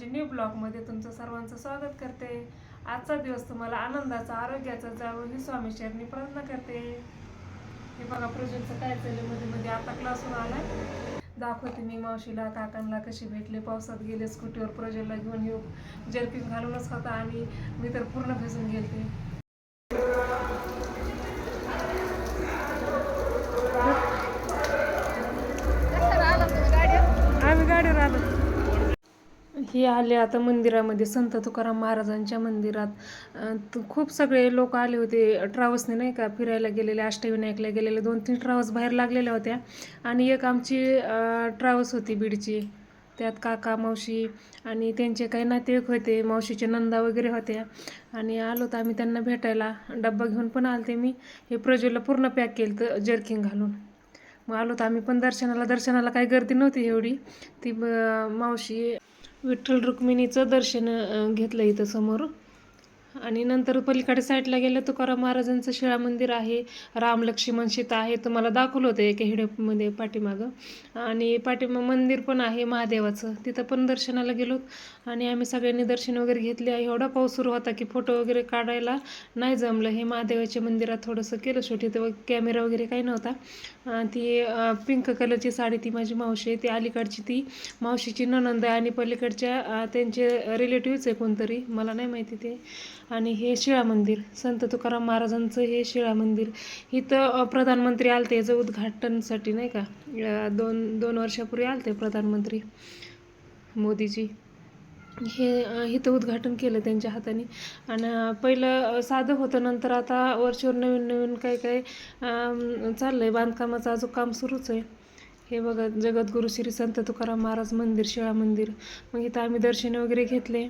माझ्या न्यू ब्लॉगमध्ये तुमचं सर्वांचं स्वागत करते. आजचा दिवस तुम्हाला आनंदाचा आरोग्याचा जावं ही स्वामी चरणी प्रार्थना करते. हे बघा प्रोजेक्टचं काय चाललं मध्ये मध्ये आता क्लासून आलाय. दाखवते मी मावशीला काकांना कशी भेटले. पावसात गेले स्कूटीवर प्रोजेक्टला घेऊन येऊ. जर्किंग घालूनच होता आणि मी तर पूर्ण भिजून गेले आम्ही गाडीवर आलो हे आले आता मंदिरामध्ये संत तुकाराम महाराजांच्या मंदिरात. खूप सगळे लोक आले होते. ट्रॅव्हल्सने नाही का फिरायला गेलेले अष्टविनायकला गेलेले दोन तीन ट्रॅव्हल्स बाहेर लागलेल्या होत्या. आणि एक आमची ट्रॅव्हल्स होती बीडची. त्यात काका मावशी आणि त्यांचे काही नातेवाईक होते मावशीचे नंदा वगैरे होत्या आणि आलो तर आम्ही त्यांना भेटायला. डब्बा घेऊन पण आलते मी. हे प्रज्वलला पूर्ण पॅक केलं तर जर्किंग घालून. मग आलो तर आम्ही पण दर्शनाला. दर्शनाला काही गर्दी नव्हती एवढी. ती मावशी विठ्ठल रुक्मिणीचं दर्शन घेतलं इथं समोर आणि नंतर पलीकडे साईडला गेलं तुकाराम महाराजांचं शिळा मंदिर आहे राम लक्ष्मण सीता आहे. तुम्हाला दाखवलं होतं एका हिडमध्ये पाठीमागं. आणि पाठीमा मंदिर पण आहे महादेवाचं. तिथं पण दर्शनाला गेलो. आणि आम्ही सगळ्यांनी दर्शन वगैरे घेतले. आहे एवढा पाऊस सुरू होता की फोटो वगैरे काढायला नाही जमलं. हे महादेवाच्या मंदिरात थोडंसं केलं शूट इथं कॅमेरा वगैरे काही नव्हता. ती पिंक कलरची साडी ती माझी मावशी आहे. ती अलीकडची ती मावशीची ननंद आहे. आणि पलीकडच्या त्यांचे रिलेटिव्हच आहे कोणतरी. मला नाही माहिती ते. आणि हे शिळा मंदिर संत तुकाराम महाराजांचं हे शिळा मंदिर इथं प्रधानमंत्री आलते याचं उद्घाटनसाठी नाही का? दोन दोन वर्षापूर्वी आलते प्रधानमंत्री मोदीजी. हे इथं उद्घाटन केलं त्यांच्या हाताने. आणि पहिलं साधं होतं नंतर आता वरच्यावर नवीन नवीन काय काय चाललं आहे बांधकामाचं अजून काम सुरूच आहे. हे बघा जगद्गुरु श्री संत तुकाराम महाराज मंदिर शिळा मंदिर. मग इथं आम्ही दर्शन वगैरे घेतले.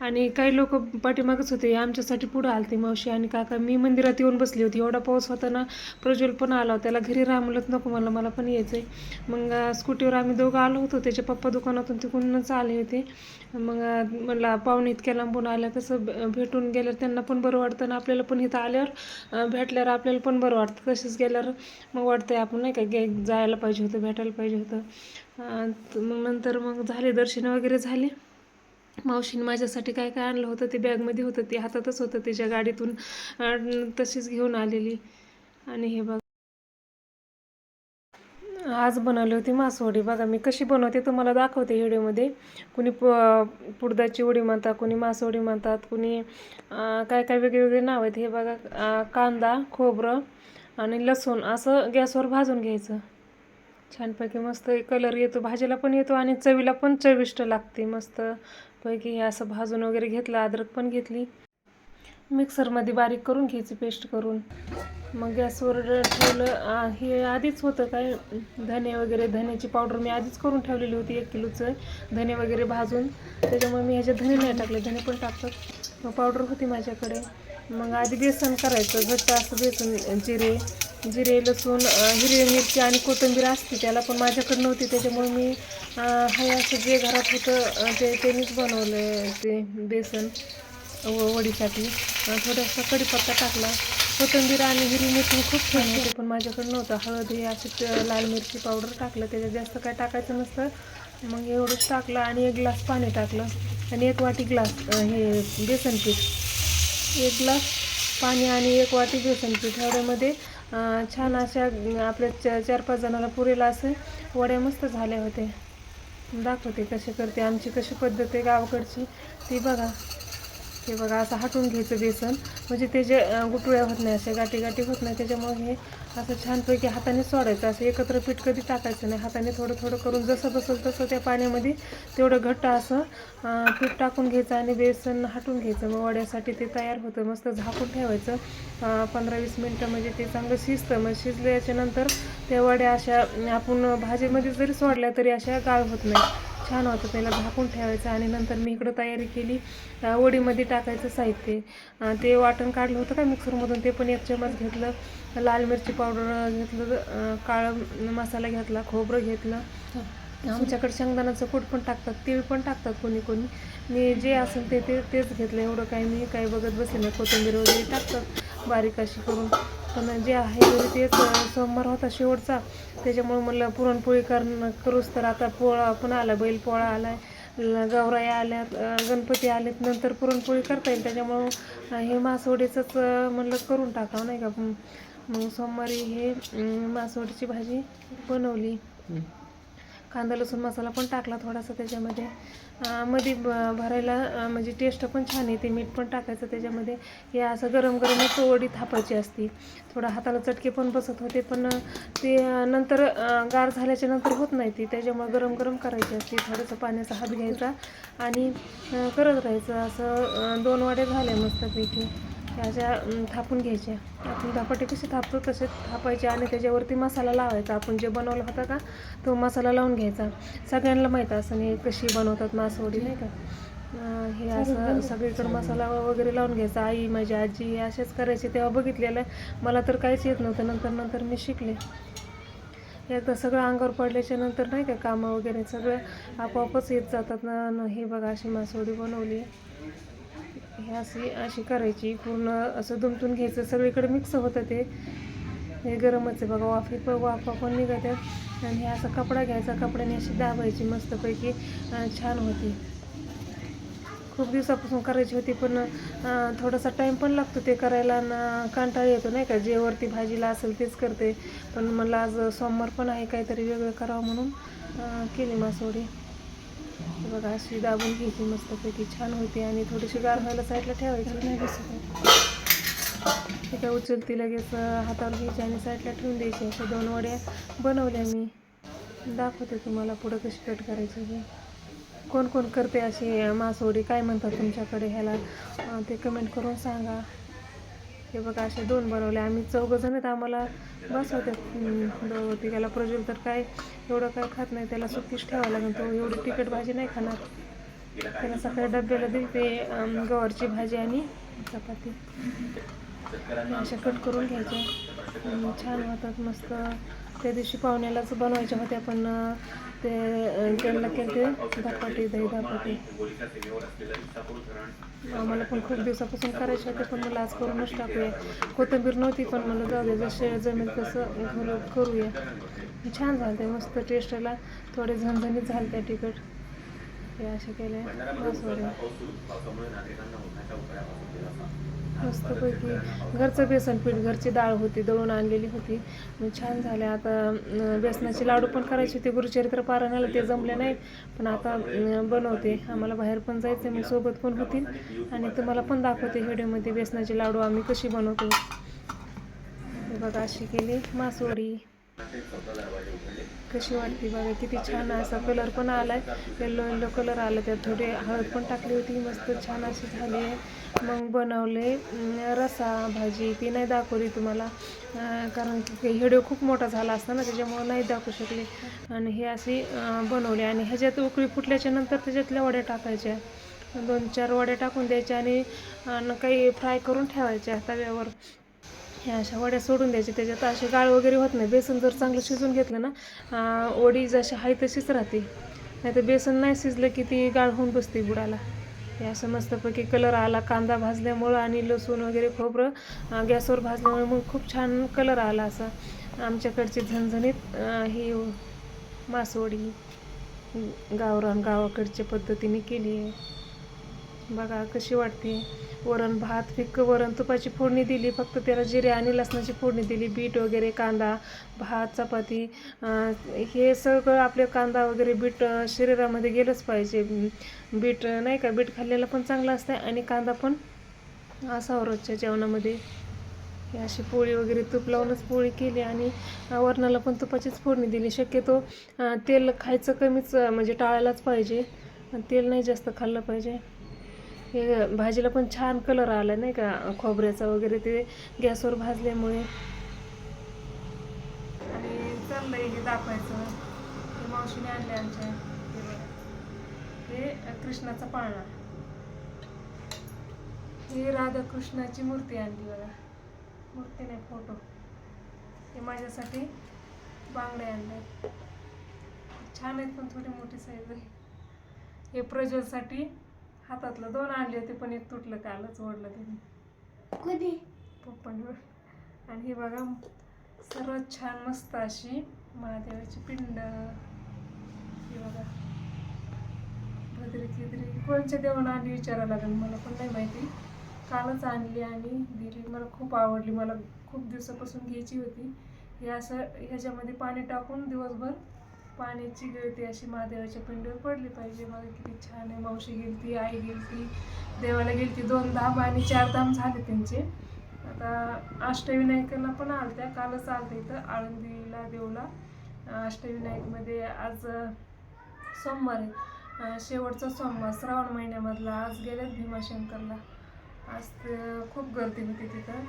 आणि काही लोक पाठीमागच होते. आमच्यासाठी पुढं आलते मावशी आणि काका. मी मंदिरात येऊन बसली होती. एवढा पाऊस होता ना प्रज्वल पण आला होता. त्याला घरी राहा नको मला मला पण यायचं आहे मग स्कूटीवर आम्ही दोघं आलो होतो. त्याच्या पप्पा दुकानातून तिकडूनच आले होते. मग मला पाहुणे इतक्या लांबून आल्या कसं भेटून गेल्यावर त्यांना पण बरं वाटतं आणि आपल्याला पण इथं आल्यावर भेटल्यावर आपल्याला पण बरं वाटतं. तसेच गेल्यावर मग वाटतंय आपण नाही का गे जायला पाहिजे होतं भेटायला पाहिजे होतं. मग नंतर मग झाले दर्शन वगैरे झाले. मावशीने माझ्यासाठी काय काय आणलं होतं ते बॅगमध्ये होतं ते हातातच होतं त्याच्या गाडीतून तशीच घेऊन आलेली. आणि हे बघ. आज बनवली होती मासवडी. बघा मी कशी बनवते तुम्हाला दाखवते व्हिडिओमध्ये. कुणी प पुडदाची वडी म्हणतात कुणी मासवडी म्हणतात कुणी काय काय वेगवेगळे नाव आहेत. हे बघा कांदा खोबरं आणि लसूण. असं गॅसवर भाजून घ्यायचं. छानपैकी मस्त कलर येतो. भाजीला पण येतो आणि चवीला पण चविष्ट लागते. मस्त पैकी हे असं भाजून वगैरे घेतलं अद्रक पण घेतली. मिक्सरमध्ये बारीक करून घ्यायची पेस्ट करून. मग गॅसवर ठेवलं आ, हे आधीच होतं काय? धने वगैरे धन्याची पावडर मी आधीच करून ठेवलेली होती एक किलोचं धने वगैरे भाजून. त्याच्यामुळे मी ह्याच्यात धने नाही टाकले धने पण टाकतात. मग पावडर होती माझ्याकडे. मग आधी बेसन करायचं घट्ट असं बेसन जिरे जिरे लसूण हिरवी मिरची आणि कोथिंबीर असते त्याला पण माझ्याकडे नव्हती. त्याच्यामुळे मी हे असं जे घरात होतं ते त्यांनीच बनवलं ते बेसन व वडीसाठी. थोडासा कढीपत्ता टाकला. कोथिंबीर आणि हिरवी मिरची खूप छान होते पण माझ्याकडे नव्हतं. हळद हे असे लाल मिरची पावडर टाकलं त्याच्यात जास्त काय टाकायचं नसतं. मग एवढंच टाकलं आणि एक ग्लास पाणी टाकलं. आणि एक वाटी ग्लास हे बेसन पीठ. एक ग्लास पाणी आणि एक वाटी बेसन पीठ. एवढ्यामध्ये छान अशा आपल्या च चार पाच जणाला पुरेला असं वड्या मस्त झाल्या होत्या. दाखवते कसे करते आमची कशी पद्धत आहे गावाकडची. ती बघा. हे बघा असं हाटून घ्यायचं बेसन. म्हणजे ते जे गुटुळ्या होत नाही अशा गाठी गाठी होत नाही त्याच्यामुळे हे असं छानपैकी हाताने सोडायचं. असं एकत्र पीठ कधी टाकायचं नाही हाताने थोडं थोडं करून जसं बसेल तसं त्या पाण्यामध्ये तेवढं घट्ट असं पीठ टाकून घ्यायचं आणि बेसन हाटून घ्यायचं. मग वड्यासाठी ते तयार होतं. मस्त झाकून ठेवायचं. पंधरा वीस मिनटं म्हणजे ते चांगलं शिजतं. मग शिजल्याच्यानंतर त्या वड्या अशा आपण भाजीमध्ये जरी सोडल्या तरी अशा गाळ होत नाही. छान होतं. त्याला झाकून ठेवायचं आणि नंतर मी इकडं तयारी केली. वडीमध्ये टाकायचं साहित्य. ते वाटण काढलं होतं का मिक्सरमधून? ते पण एक चमच घेतलं. लाल मिरची पावडर घेतलं. काळं मसाला घेतला. खोबरं घेतलं. आमच्याकडे शेंगदाण्याचं कूट पण टाकतात. तीळ पण टाकतात कोणी कोणी. मी जे असेल ते तेच घेतलं. एवढं काही मी काही बघत बसेल कोथिंबीर वगैरे टाकतात बारीक अशी करून. पण जे आहे घरी तेच सोमवार होता शेवटचा. त्याच्यामुळे म्हणलं पुरणपोळी करणं करूच. तर आता पोळा पण आला बैल पोळा आहे ल- गौराया आल्यात गणपती आलेत. नंतर पुरणपोळी करता येईल. त्याच्यामुळं हे मासवडीचंच म्हणलं करून टाकावं नाही का? मग सोमवारी हे मासवडीची भाजी बनवली. कांदा लसूण मसाला पण टाकला थोडासा त्याच्यामध्ये. मध्ये ब भरायला म्हणजे टेस्ट पण छान येते मीठ पण टाकायचं त्याच्यामध्ये. हे असं गरम गरमच वडी थापायची असती. थोडा हाताला चटके पण बसत होते पण ते नंतर गार झाल्याच्यानंतर होत नाही ती. त्याच्यामुळे गरम गरम करायची असते. थोडंसं पाण्याचा हात घ्यायचा आणि करत राहायचं. असं दोन वड्या झाल्या मस्तपैकी. अशा थापून घ्यायच्या. आपण धपाटे कसे थापतो तसे थापायचे आणि त्याच्यावरती मसाला लावायचा. आपण जे बनवला होता का तो मसाला लावून घ्यायचा. सगळ्यांना माहीत असं हे कशी बनवतात मासवडी नाही का? हे असं सगळीकडे मसाला वगैरे लावून घ्यायचा. आई माझी आजी हे असेच करायचे. तेव्हा बघितलेलं. मला तर काहीच येत नव्हतं. नंतर नंतर मी शिकले. एकदा सगळं अंगावर पडल्याच्या नंतर नाही का कामं वगैरे सगळं आपोआपच येत जातात ना न हे बघा अशी मासवडी बनवली. हे अशी अशी करायची. पूर्ण असं दुमटून घ्यायचं. सगळीकडे मिक्स होतं ते. हे गरमच आहे बघा. वाफे पण वाफा पण निघतात आणि हे असा कपडा घ्यायचा. कपड्याने अशी दाबायची मस्तपैकी. छान होती. खूप दिवसापासून करायची होती पण थोडासा टाईम पण लागतो ते करायला. ना येतो नाही का? जे वरती भाजीला असेल तेच करते. पण मला आज सोमवार पण आहे काहीतरी वेगळं करावं म्हणून केली मासोडी हे बघा अशी दाबून घ्यायची मस्तपैकी छान होती आणि थोडीशी गार व्हायला साईडला ठेवायची. नाही दिसत काय उचलती लगेच हातावर घ्यायची आणि साईडला ठेवून द्यायची. अशा दोन वड्या बनवल्या मी. दाखवते तुम्हाला पुढं कशी कट करायची हे. कोण कोण करते अशी मासवडी काय म्हणतात तुमच्याकडे ह्याला? ते कमेंट करून सांगा. हे बघा असे दोन बनवले आम्ही चौघं जण आहेत आम्हाला बस होते दोघं तिघाला प्रज्वल तर काय एवढं काय खात नाही त्याला सुकीच ठेवावं लागेल. तो एवढी तिखट भाजी नाही खाणार. त्याला सकाळी डब्याला दिली ते गवारची भाजी आणि चपाती. अशा कट करून घ्यायच्या. छान होतात मस्त. त्या दिवशी पाहुण्यालाच बनवायच्या होत्या पण ते त्यांना केले ते दही धापाटी. आम्हाला पण खूप दिवसापासून करायचे होते पण मला आज करूनच टाकूया कोथिंबीर नव्हती पण मला जाऊ दे जसे जमेल तसं घरू करूया. छान झालं ते मस्त टेस्टला थोडे झणझणीत झाले त्या तिखट. हे असे केले. मस्तपैकी. घरचं बेसन पीठ घरची डाळ होती दळून आणलेली होती. मग छान झाले आता बेसनाचे लाडू पण करायचे होते. गुरुचरित्र पारायणाला ते जमले नाही पण आता बनवते. आम्हाला बाहेर पण जायचं मग सोबत पण होतील आणि तुम्हाला पण दाखवते व्हिडिओमध्ये बेसनाचे लाडू आम्ही कशी बनवतो. बघा अशी केली. मासवडी. कशी वाटते बघा किती छान असा कलर पण आलाय. येल्लो येल्लो कलर आला त्यात थोडी हळद पण टाकली होती मस्त छान अशी झाली. आहे मग बनवले रसा भाजी ती नाही दाखवली तुम्हाला. कारण की हिडिओ खूप मोठा झाला असता ना त्याच्यामुळं नाही दाखवू शकले. आणि हे अशी बनवली. आणि ह्याच्यात उकळी फुटल्याच्या नंतर त्याच्यातल्या वड्या टाकायच्या. दोन चार वड्या टाकून द्यायच्या आणि काही फ्राय करून ठेवायच्या तव्यावर. ह्या अशा वड्या सोडून द्यायच्या. त्याच्यात असे गाळ वगैरे होत नाही. बेसन जर चांगलं शिजून घेतलं ना ओडी वडी जशी आहे तशीच राहते. नाही तर बेसन नाही शिजलं की ती गाळ होऊन बसते बुडाला. हे असं मस्तपैकी कलर आला कांदा भाजल्यामुळं आणि लसूण वगैरे खोबरं गॅसवर भाजल्यामुळे मग खूप छान कलर आला असा. आमच्याकडची झणझणीत ही मासवडी गावरान गावाकडच्या पद्धतीने केली आहे. बघा कशी वाटते. वरण भात फिक्क वरण तुपाची फोडणी दिली फक्त त्याला जिरे आणि लसणाची फोडणी दिली बीट वगैरे कांदा भात चपाती हे सगळं आपले कांदा वगैरे बीट शरीरामध्ये गेलंच पाहिजे. बीट नाही का बीट खाल्लेलं पण चांगलं असतं आणि कांदा पण असावं रोजच्या जेवणामध्ये. हे अशी पोळी वगैरे तूप लावूनच पोळी केली आणि वरणाला पण तुपाचीच फोडणी दिली. शक्यतो तेल खायचं कमीच म्हणजे टाळायलाच पाहिजे. तेल नाही जास्त खाल्लं पाहिजे. हे भाजीला पण छान कलर आला नाही का? खोबऱ्याचा वगैरे ते गॅसवर भाजल्यामुळे. आणि चाललंय हे दाखवायचं. हे मावशीने आणले आमच्या हे कृष्णाचा पाळणा. ही राधाकृष्णाची मूर्ती आणली बघा. मूर्ती नाही फोटो हे माझ्यासाठी बांगडे आणले छान आहेत पण थोडी मोठी साईज आहे. हे प्रज्वलसाठी हातातलं दोन आणले होते पण एक तुटलं कालच ओढलं त्यांनी. कधी? पप्पांवर. आणि ही बघा सर्वात छान मस्त अशी महादेवाची पिंड. ही बघा. भद्री किद्री कोणच्या देवानं आणली विचारायला लागेल मला पण नाही माहिती. कालच आणली आणि दिली. मला खूप आवडली. मला खूप दिवसापासून घ्यायची होती. हे असं ह्याच्यामध्ये पाणी टाकून दिवसभर पाण्याची गळती अशी महादेवाच्या पिंडीवर पडली पाहिजे. मला किती छान आहे. मावशी गेलती आई गेलती देवाला गेलती दोन धाम आणि चार धाम झाले त्यांचे. आता अष्टविनायकाला पण आलत्या कालच आलत्या इथं आळंदीला देवला. अष्टविनायकमध्ये आज सोमवार आहे. शेवटचा सोमवार श्रावण महिन्यामधला. आज गेल्यात भीमाशंकरला. आज ते खूप गर्दी होती तिथं.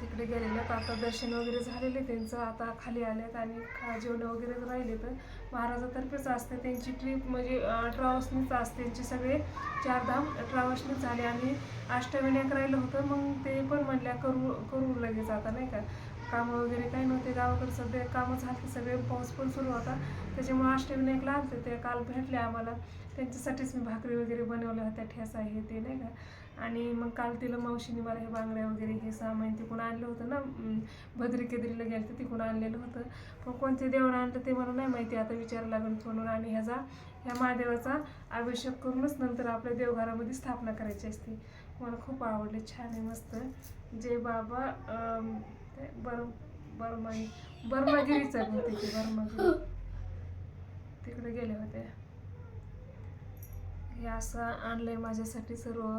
तिकडे गेलेल्यात आता दर्शन वगैरे झालेले त्यांचं. आता खाली आलेत आणि खा जेवण वगैरे राहिले तर महाराजातर्फेच असते त्यांची ट्रीप म्हणजे ट्रॅव्हल्सनीच असते त्यांचे सगळे चारधाम ट्रॅव्हल्सनीच झाले. आणि अष्टविनायक राहिलं होतं. मग ते पण म्हणल्या करू करू लगेच आता नाही का? कामं वगैरे काही नव्हते. गावाकडे सध्या कामं झाली. सगळे पाऊस पण सुरू होता. त्याच्यामुळे अष्टविनायकला आलते ते काल भेटले आम्हाला. त्यांच्यासाठीच मी भाकरी वगैरे बनवल्या होत्या. ठेसा हे ते नाही का? आणि मग काल तिला मावशीने मला हे बांगड्या वगैरे हे सामान तिकडून आणलं होतं ना अं, भद्री केद्रीला गेलं तर तिकडून आणलेलं होतं. पण कोणते देवानं आणलं ते मला नाही माहिती आता विचारायला लागेल फोनवर आणि ह्याचा ह्या महादेवाचा अभिषेक करूनच नंतर आपल्या देवघरामध्ये स्थापना करायची असते. मला खूप आवडले छान आहे मस्त. जे बाबा बर बर्मा बर्मागिरीचा होते ते बर्मागिरी. तिकडे गेले होते हे असं आणलं आहे माझ्यासाठी सर्व.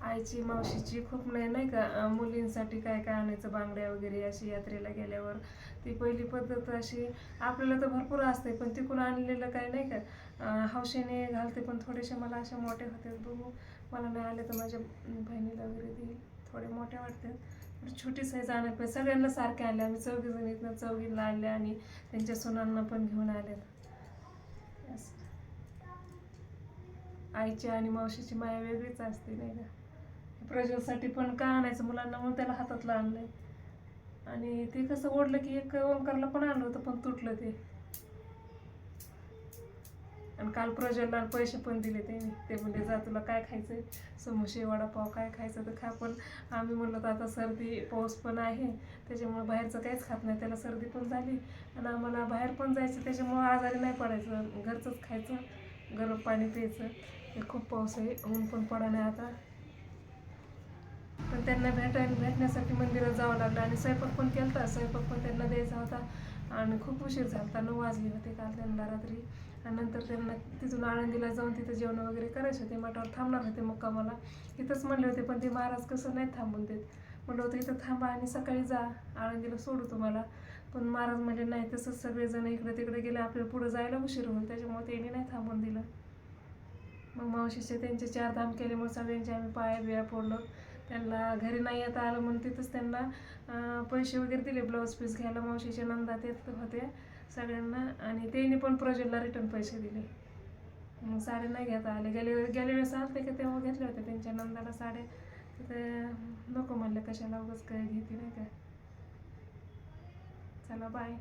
आईची मावशीची खूप नाही नाही का? मुलींसाठी काय काय आणायचं? बांगड्या वगैरे अशी यात्रेला गेल्यावर. ती पहिली पद्धत अशी आपल्याला तर भरपूर असते पण तिकडून आणलेलं काय नाही का? हौशेने घालते पण थोडेसे मला अशा मोठे होते. बघू मला नाही आले तर माझ्या बहिणीला वगैरे देईल. थोडे मोठे वाटतात छोटी साईज आणत पण सगळ्यांना सारखे आले आम्ही चौघीजण इथनं चौघीला आणले आणि त्यांच्या सुनांना पण घेऊन आल्यात असं. आईची आणि मावशीची माया वेगळीच असते नाही का? प्रज्वलसाठी पण का आणायचं मुलांना म्हणून त्याला हातातलं आणलं आणि ते कसं ओढलं की एक ओंकारला पण आणलं होतं पण तुटलं ते. आणि काल प्रज्वलला पैसे पण दिले ते ते म्हणजे जा तुला काय खायचं समोसे वडापाव काय खायचं तर खा. पण आम्ही म्हणलो तर आता सर्दी पाऊस पण आहे. त्याच्यामुळे बाहेरचं काहीच खात नाही. त्याला सर्दी पण झाली. आणि आम्हाला बाहेर पण जायचं त्याच्यामुळं आजारी नाही पडायचं. घरचंच खायचं. गरम पाणी प्यायचं. हे खूप पाऊस आहे. ऊन पण पडा नाही आता. पण त्यांना भेटायला भेटण्यासाठी मंदिरात जावं लागलं आणि स्वयंपाक पण केला होता स्वयंपाक पण त्यांना द्यायचा होता. आणि खूप उशीर झाला होता. नऊ वाजले होते काल त्यांना रात्री. आणि नंतर त्यांना तिथून आळंदीला जाऊन तिथं जेवण वगैरे करायचे होते. मठावर थांबणार होते मुक्कामाला. इथंच म्हणले होते पण ते महाराज कसं नाही थांबून देत. म्हणलं होतं इथं थांबा आणि सकाळी जा. आळंदीला सोडू तुम्हाला. पण महाराज म्हणजे नाही तसंच सगळेजण इकडे तिकडे गेले. आपल्याला पुढे जायला उशीर होईल. त्याच्यामुळे त्यांनी नाही थांबून दिलं. मग मावशीचे त्यांचे चार धाम केल्यामुळे सगळ्यांचे आम्ही पाया बिया फोडलो त्यांना घरी नाही येता आलं म्हणून तिथंच त्यांना पैसे वगैरे दिले ब्लाऊज पीस घ्यायला. मावशीचे नंदा ते होते सगळ्यांना. आणि त्यांनी पण प्रोजेक्टला रिटर्न पैसे दिले. मग साड्या नाही घेता आले. गेले गेल्या वेळेस आलते का तेव्हा घेतल्या होत्या त्यांच्या नंदाला साड्या. तिथे ते नको म्हणले कशाला उगाच काय घेते नाही का. चला बाय